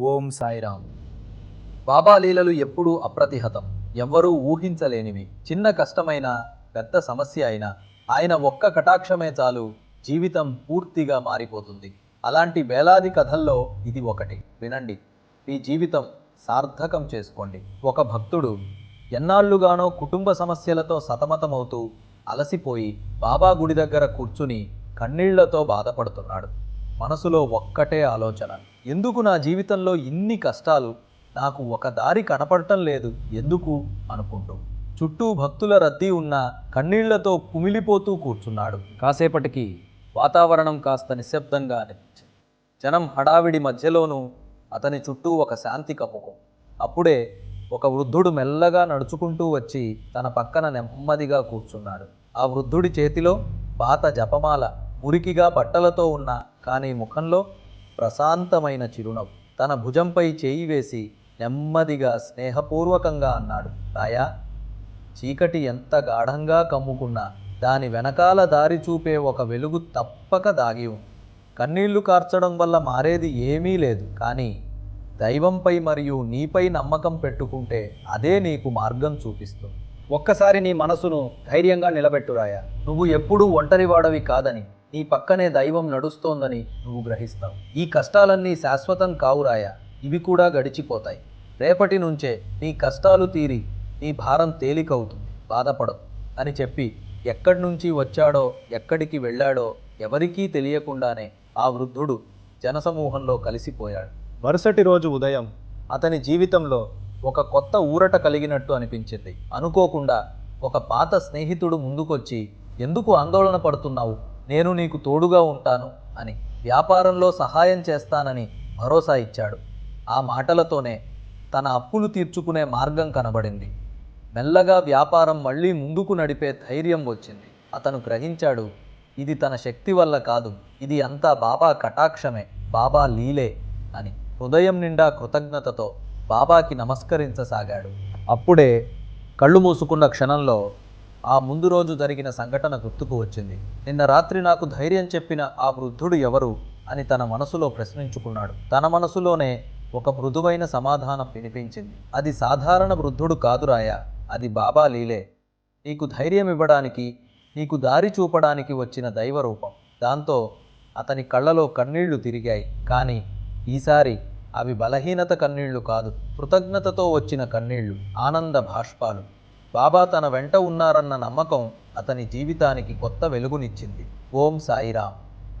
ఓం సాయిరామ్. బాబా లీలలు ఎప్పుడూ అప్రతిహతం. ఎవ్వరూ ఊహించలేనివి. చిన్న కష్టమైన పెద్ద సమస్య అయినా ఆయన ఒక్క కటాక్షమే చాలు జీవితం పూర్తిగా మారిపోతుంది. అలాంటి వేలాది కథల్లో ఇది ఒకటి. వినండి. మీ జీవితం సార్థకం చేసుకోండి. ఒక భక్తుడు ఎన్నాళ్ళుగానో కుటుంబ సమస్యలతో సతమతమవుతూ అలసిపోయి బాబా గుడి దగ్గర కూర్చుని కన్నీళ్ళతో బాధపడుతున్నాడు. మనసులో ఒక్కటే ఆలోచన. ఎందుకు నా జీవితంలో ఇన్ని కష్టాలు? నాకు ఒక దారి కనపడటం లేదు. ఎందుకు? అనుకుంటూ. చుట్టూ భక్తుల రద్దీ ఉన్న కన్నీళ్ళతో కుమిలిపోతూ కూర్చున్నాడు. కాసేపటికి వాతావరణం కాస్త నిశ్శబ్దంగా అనిపించింది. జనం హడావిడి మధ్యలోనూ అతని చుట్టూ ఒక శాంతి కమ్ముకు అప్పుడే ఒక వృద్ధుడు మెల్లగా నడుచుకుంటూ వచ్చి తన పక్కన నెమ్మదిగా కూర్చున్నాడు. ఆ వృద్ధుడి చేతిలో పాత జపమాల మురికిగా బట్టలతో ఉన్న కానీ ముఖంలో ప్రశాంతమైన చిరునవ్వు. తన భుజంపై చేయి వేసి నెమ్మదిగా స్నేహపూర్వకంగా అన్నాడు రాయా చీకటి ఎంత గాఢంగా కమ్ముకున్నా దాని వెనకాల దారి చూపే ఒక వెలుగు తప్పక దాగి ఉంది. కన్నీళ్ళు కార్చడం వల్ల మారేది ఏమీ లేదు కానీ దైవంపై మరియు నీపై నమ్మకం పెట్టుకుంటే అదే నీకు మార్గం చూపిస్తుంది. ఒక్కసారి నీ మనసును ధైర్యంగా నిలబెట్టురాయా నువ్వు ఎప్పుడూ ఒంటరివాడవి కాదని నీ పక్కనే దైవం నడుస్తోందని నువ్వు గ్రహిస్తావు. ఈ కష్టాలన్నీ శాశ్వతం కావురాయా ఇవి కూడా గడిచిపోతాయి. రేపటి నుంచే నీ కష్టాలు తీరి నీ భారం తేలికవుతుంది. బాధపడదు అని చెప్పి ఎక్కడి నుంచి వచ్చాడో ఎక్కడికి వెళ్ళాడో ఎవరికీ తెలియకుండానే ఆ వృద్ధుడు జనసమూహంలో కలిసిపోయాడు. మరుసటి రోజు ఉదయం అతని జీవితంలో ఒక కొత్త ఊరట కలిగినట్టు అనిపించింది. అనుకోకుండా ఒక పాత స్నేహితుడు ముందుకొచ్చి ఎందుకు ఆందోళన పడుతున్నావు? నేను నీకు తోడుగా ఉంటాను అని వ్యాపారంలో సహాయం చేస్తానని భరోసా ఇచ్చాడు. ఆ మాటలతోనే తన అప్పులు తీర్చుకునే మార్గం కనబడింది. మెల్లగా వ్యాపారం మళ్ళీ ముందుకు నడిపే ధైర్యం వచ్చింది. అతను గ్రహించాడు ఇది తన శక్తి వల్ల కాదు ఇది అంతా బాబా కటాక్షమే బాబా లీలే అని హృదయం నిండా కృతజ్ఞతతో బాబాకి నమస్కరించసాగాడు. అప్పుడే కళ్ళు మూసుకున్న క్షణంలో ఆ ముందు రోజు జరిగిన సంఘటన గుర్తుకు వచ్చింది. నిన్న రాత్రి నాకు ధైర్యం చెప్పిన ఆ వృద్ధుడు ఎవరు అని తన మనసులో ప్రశ్నించుకున్నాడు. తన మనసులోనే ఒక మృదువైన సమాధానం వినిపించింది. అది సాధారణ వృద్ధుడు కాదురాయా అది బాబా లీలే. నీకు ధైర్యం ఇవ్వడానికి నీకు దారి చూపడానికి వచ్చిన దైవరూపం దాంతో అతని కళ్ళలో కన్నీళ్ళు తిరిగాయి. కానీ ఈసారి అవి బలహీనత కన్నీళ్ళు కాదు కృతజ్ఞతతో వచ్చిన కన్నీళ్ళు ఆనంద భాష్పాలు బాబా తన వెంట ఉన్నారన్న నమ్మకం అతని జీవితానికి కొత్త వెలుగునిచ్చింది. ఓం సాయిరామ్.